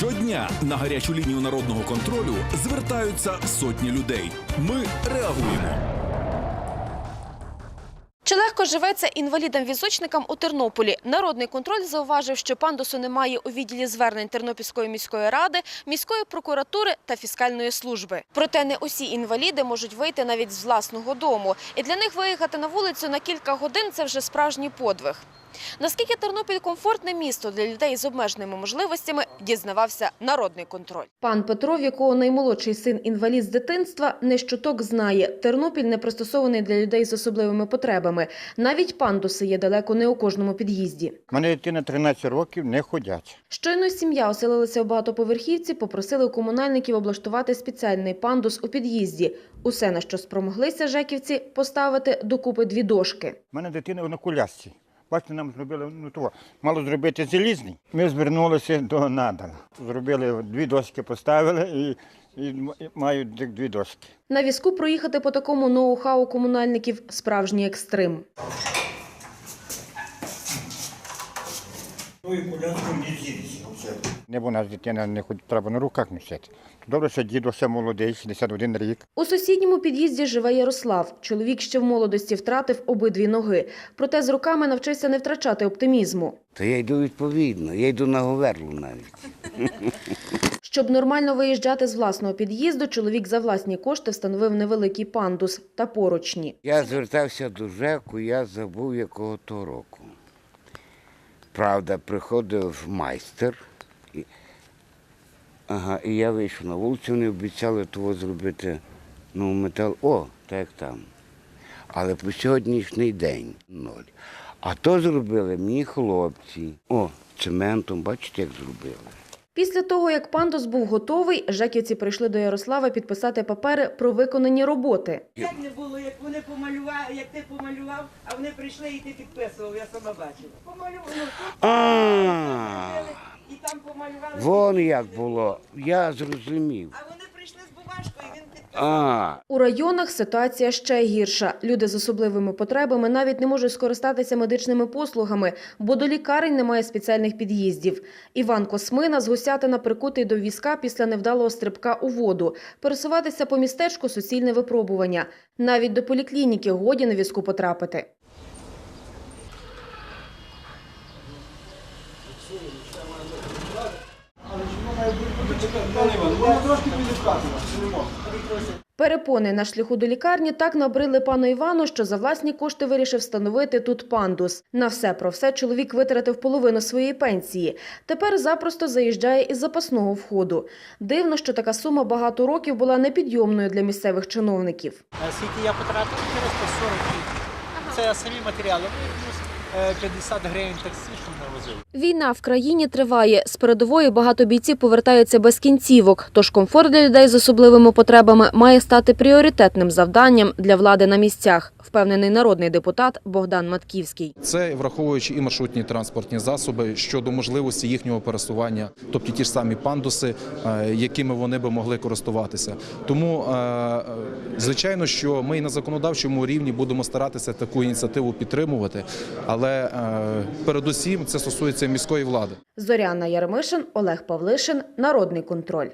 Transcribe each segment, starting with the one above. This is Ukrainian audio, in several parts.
Щодня на гарячу лінію народного контролю звертаються сотні людей. Ми реагуємо. Чи легко живеться інвалідам-візочникам у Тернополі? Народний контроль зауважив, що пандусу немає у відділі звернень Тернопільської міської ради, міської прокуратури та фіскальної служби. Проте не усі інваліди можуть вийти навіть з власного дому. І для них виїхати на вулицю на кілька годин – це вже справжній подвиг. Наскільки Тернопіль комфортне місто для людей з обмеженими можливостями, дізнавався народний контроль. Пан Петро, в якого наймолодший син інвалід з дитинства, не щоток знає, Тернопіль не пристосований для людей з особливими потребами. Навіть пандуси є далеко не у кожному під'їзді. Мене дитина 13 років, не ходять. Щойно сім'я оселилася у багатоповерхівці, попросили у комунальників облаштувати спеціальний пандус у під'їзді. Усе, на що спромоглися жеківці, поставити докупи дві дошки. У мене дитина на колясці. Бачите, нам зробили ну того, мало зробити залізний. Ми звернулися до надала. Зробили дві доски, поставили і, і мають дві доски. На візку проїхати по такому ноу-хау комунальників – справжній екстрим. Ну і коляску не з'їдеться. Не у дитина не ходить, треба на руках носити. Добре, що дідо ще молодий, 61 рік. У сусідньому під'їзді живе Ярослав. Чоловік ще в молодості втратив обидві ноги. Проте з роками навчився не втрачати оптимізму. То я йду відповідно, я йду на Говерлу навіть. Щоб нормально виїжджати з власного під'їзду, чоловік за власні кошти встановив невеликий пандус та поручні. Я звертався до ЖЕКу, я забув якого то року. Правда, приходив майстер, і, ага, і я вийшов на вулицю, вони обіцяли того зробити ну, метал. О, так там. Але по сьогоднішній день ноль. А то зробили мені хлопці. О, цементом, бачите, як зробили. Після того, як пандус був готовий, жеківці прийшли до Ярослава підписати папери про виконані роботи. Як не було, як вони помалювали, як ти помалював, а вони прийшли і ти підписував, я сама бачила. Помалювали, А, і там помалювали. вон як було. Я зрозумів. А вони прийшли з бумажкою, і він підписав. А, У районах ситуація ще гірша. Люди з особливими потребами навіть не можуть скористатися медичними послугами, бо до лікарень немає спеціальних під'їздів. Іван Космина з Гусятина прикутий до візка після невдалого стрибка у воду. Пересуватися по містечку – суцільне випробування. Навіть до поліклініки годі на візку потрапити. Перепони на шляху до лікарні так набрили пану Івану, що за власні кошти вирішив встановити тут пандус. На все про все чоловік витратив половину своєї пенсії. Тепер запросто заїжджає із запасного входу. Дивно, що така сума багато років була непідйомною для місцевих чиновників. Скільки я потратив? 440 гривень. Це самі матеріали. Плюс е, 50 гривень таксі, що ми возили. Війна в країні триває. З передової багато бійців повертаються без кінцівок. Тож комфорт для людей з особливими потребами має стати пріоритетним завданням для влади на місцях, впевнений народний депутат Богдан Матківський. Це враховуючи і маршрутні транспортні засоби щодо можливості їхнього пересування, тобто ті ж самі пандуси, е, якими вони би могли користуватися. Тому, е, звичайно, що ми і на законодавчому рівні будемо старатися таку ініціативу підтримувати, але е, передусім це стосується міської влади. Зоряна Ярмишин, Олег Павлишин, Народний контроль.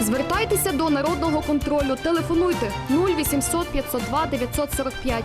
Звертайтеся до народного контролю. Телефонуйте 0800 502 945